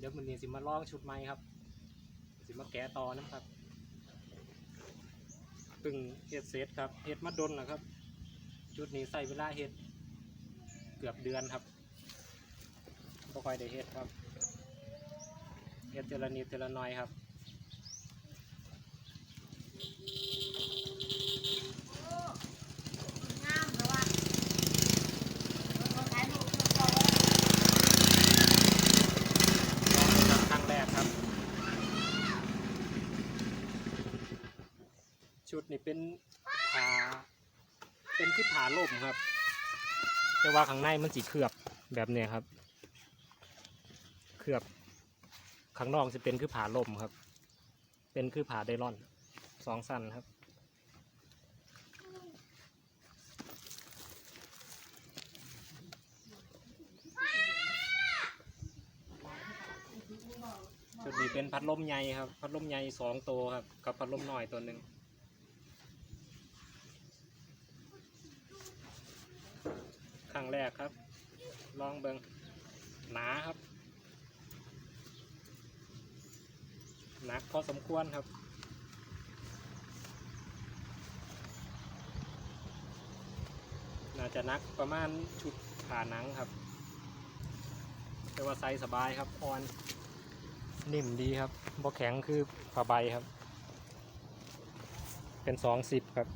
เดี๋ยวมันนี่สิมาลองชุดใหม่ครับ สิมาแกะต่อนะครับปึ่งเฮ็ดเศษครับเฮ็ดมาดนนะครับ ชุดนี้ใส่เวลาเฮ็ดเกือบเดือนครับบ่ค่อยได้เฮ็ดครับเฮ็ดเทละนิดเทละหน้อยครับ งามเพราะว่าเราขายลูกเรา ลองเป็นครั้งแรกครับ ชุดนี้เป็นผาเป็นคือผาล่มครับ แต่ว่าข้างในมันสีเคลือบแบบเนี้ยครับ เคลือบข้างนอกจะเป็นคือผาล่มครับ เป็นคือผาไดลอนสองสั้นครับชุดนี้เป็นพัดลมใหญ่ครับ พัดลมใหญ่สองตัวครับ กับพัดลมน้อยตัวหนึ่ง ครั้งแรกครับ ลองเบิงหนาครับ หนักพอสมควรครับน่าจะนักประมาณชุดขาหนังครับ แต่ว่าไซส์สบายครับอ่อนนิ่มดีครับบ่แข็งคือผ้าใบครับ เป็นสองสิบครับ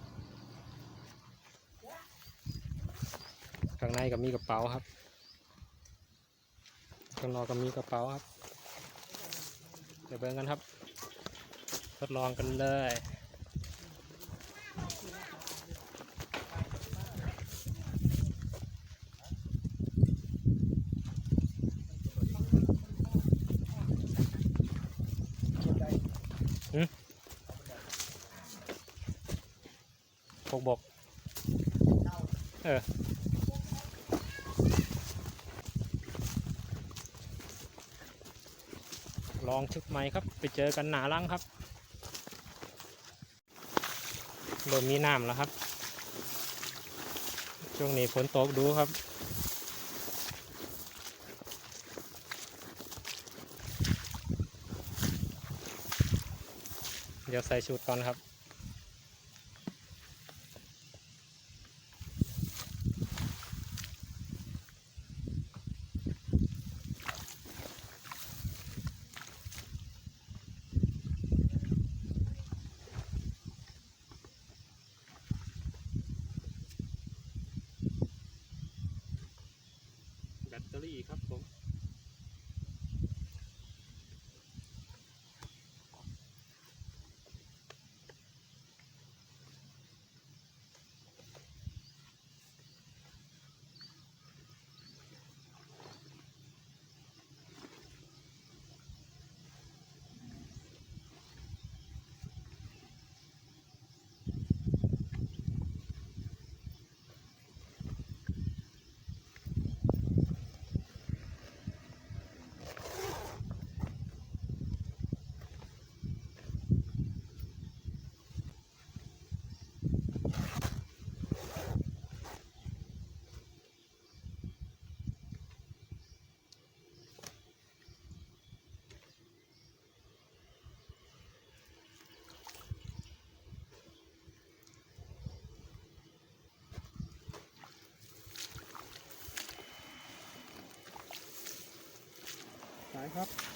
ข้างในก็มีกระเป๋าครับข้างนอกก็มีกระเป๋าครับเดี๋ยวเบิ่งกันครับ ทดลองกันเลย พวกบก เออ ล องชุดใหม่ครับ ไปเจอกันหนาลังครับเริ่มมีน้ำแล้วครับ ช่วงนี้ฝนตกดูครับเดี๋ยวใส่ชุดก่อนครับ ตเตอรี่ครับผม ครับ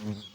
ส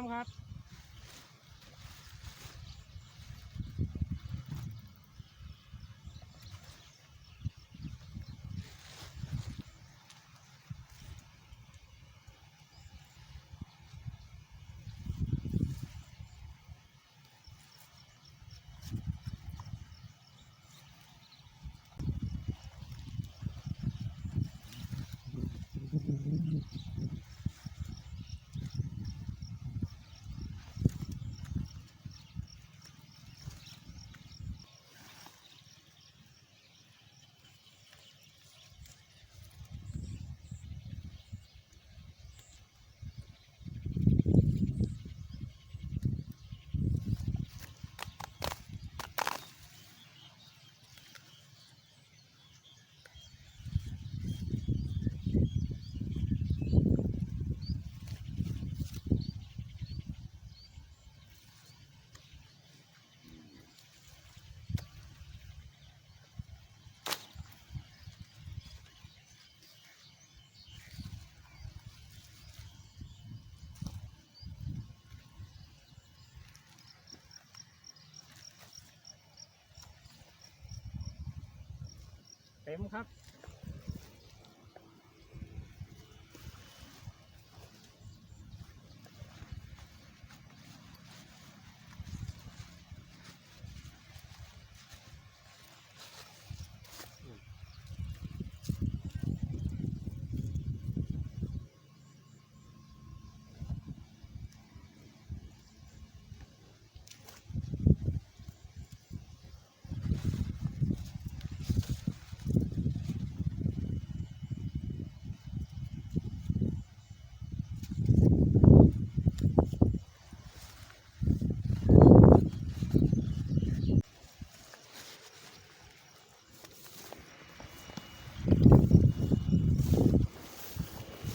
วยงาครับ มครับ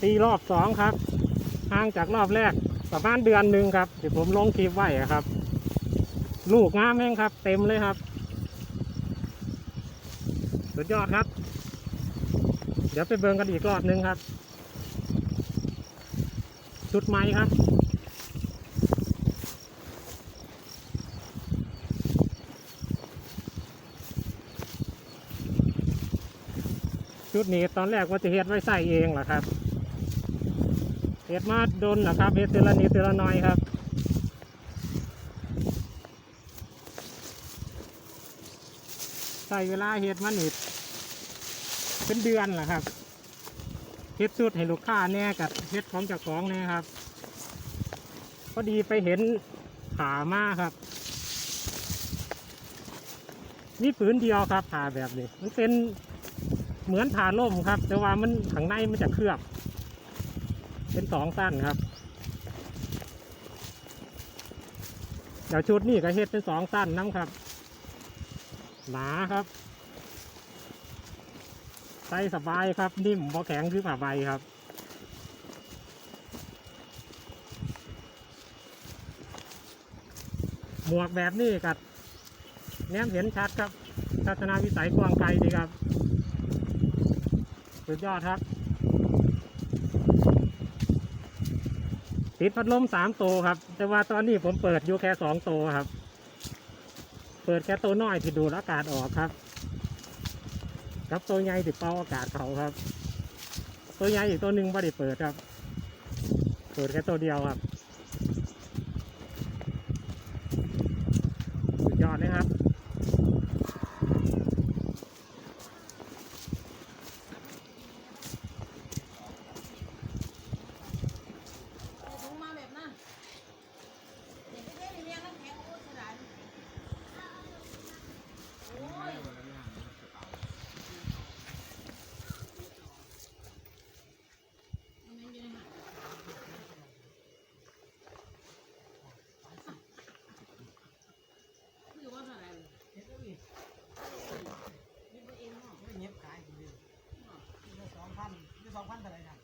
ตีรอบสองครับห่างจากรอบแรกประมาณเดือนหนึ่งครับที่ผมลงคลิปไว้ครับ ลูกงามแห้งครับ เต็มเลยครับ สุดยอดครับ เดี๋ยวไปเบิงกันอีกรอบหนึ่งครับ ชุดไม้ครับชุดนี้ตอนแรกว่าจะเฮ็ดไว้ใส่เองเหรอครับ เฮ็ดมาโดนนะครับเฮ็ดเตละนิดเตละน้อยครับใส่เวลาเฮ็ดมานิดเป็นเดือนเหรอครับเฮ็ดสุดให้ลูกค้าแน่กับเฮ็ดของเจ้าของแน่ครับพอดีไปเห็นขามาครับมีผืนเดียวครับผ่าแบบนี้ มันเป็นเหมือนผ่าล่มครับ แต่ว่ามันข้างในมันจะเคลือบ เป็นสองสั้นครับเดี๋ยวชุดนี้ก็เฮ็ดเป็นสองสั้นน้ำครับ หนาครับใส่สบายครับ นิ่มพอแข็งคือผ้าใบครับ หมวกแบบนี้กับแนมเห็นชัดครับทัศนวิสัยกว้างไกลดีครับ สุดยอดครับ ติดพัดลมสามโตครับ แต่ว่าตอนนี้ผมเปิดอยู่แค่สองโตครับ เปิดแค่ตัวน้อยที่ดูดอากาศออกครับกับตัวใหญ่ที่เป่าอากาศเขาครับ ตัวใหญ่อีกตัวหนึ่งไม่ได้เปิดครับ เปิดแค่ตัวเดียวครับสุดยอดเลยครับ ถุงมาแบบนั้นเด็กไม่ได้เรียนน้ำแข็งโอ้เสียดายโอ้ยมันยังอยู่ในหันคือว่าเท่าไหร่เลยเฮ็ดเอาอีกเฮ็ดเอาเองเนาะ ไม่เงียบขายอยู่ดีนี่สองพันนี่สองพัน เท่าไหร่นะ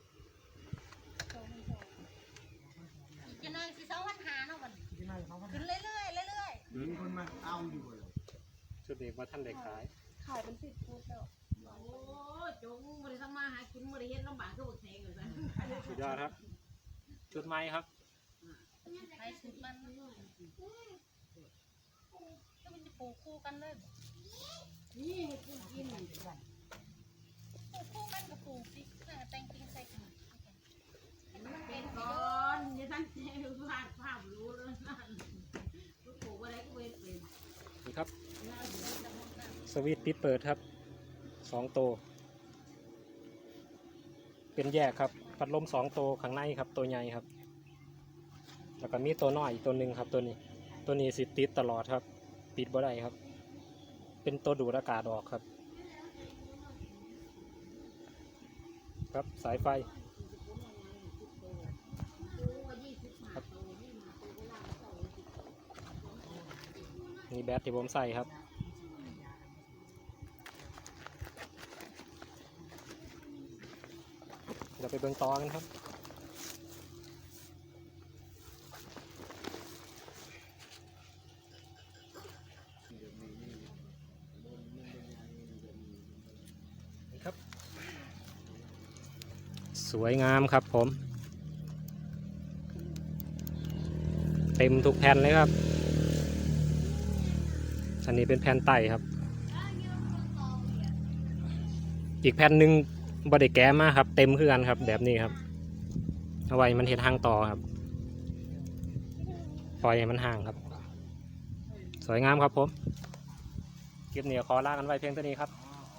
จะนอนสิสองพันหาเนาะมันที่นั่นสองพันขึ้นเรื่อยๆเรื่อยมีคนมาเอาอยู่เลยชุดนี้ว่าท่านได้ขายขายเป็นสิบฟุตแล้วๆโอ้จงบริษัทมาหากินบริเฮ็ดลำบากก็บกแทงเลยนะสุดยอดครับ ชุดไม้ครับไปสุดมันก็มันจะปลูกคู่กันเลยนี่ให้ปลูกกินปลูกคู่กันกับปลูกสิ แต่งกิ่งใส่กันมันเป็นก่อนอย่าท่านเจ้าพลาดภาพรู้แล้วนั่นลูกอะไรก็เป็นเป็นนี่ครับ สวิตช์ปิดเปิดครับสองตัว เป็นแยกครับ พัดลมสองตัวข้างในครับ ตัวใหญ่ครับ แล้วก็มีตัวน้อยอีกตัวหนึ่งครับ ตัวนี้ ตัวนี้สิติดตลอดครับ ปิดบ่ได้ครับ เป็นตัวดูดอากาศออกครับ ครับ สายไฟนี่แบตที่ผมใส่ครับเดี๋ยวไปเบิ่งต่อกันครับ นี่ครับ ส วยงามครับผม เต็มทุกแผ่นเลยครับ อันนี้เป็นแผ่นไต่ครับ อีกแผ่นหนึ่งบไดแก้มาครับ เต็มคือกันครับ แบบนี้ครับ เอาไว้มันเห็ดห่างต่อครับ ปล่อยให้มันห่างครับ สวยงามครับผมคลิปนี้ขอลากันไว้เพียงเท่านี้ครับ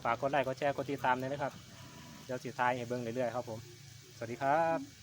ฝากกดไลค์กดแชร์กดติดตามด้วยนะครับ เดี๋ยวสิท้ายให้เบิ่งเรื่อยๆครับผม สวัสดีครับ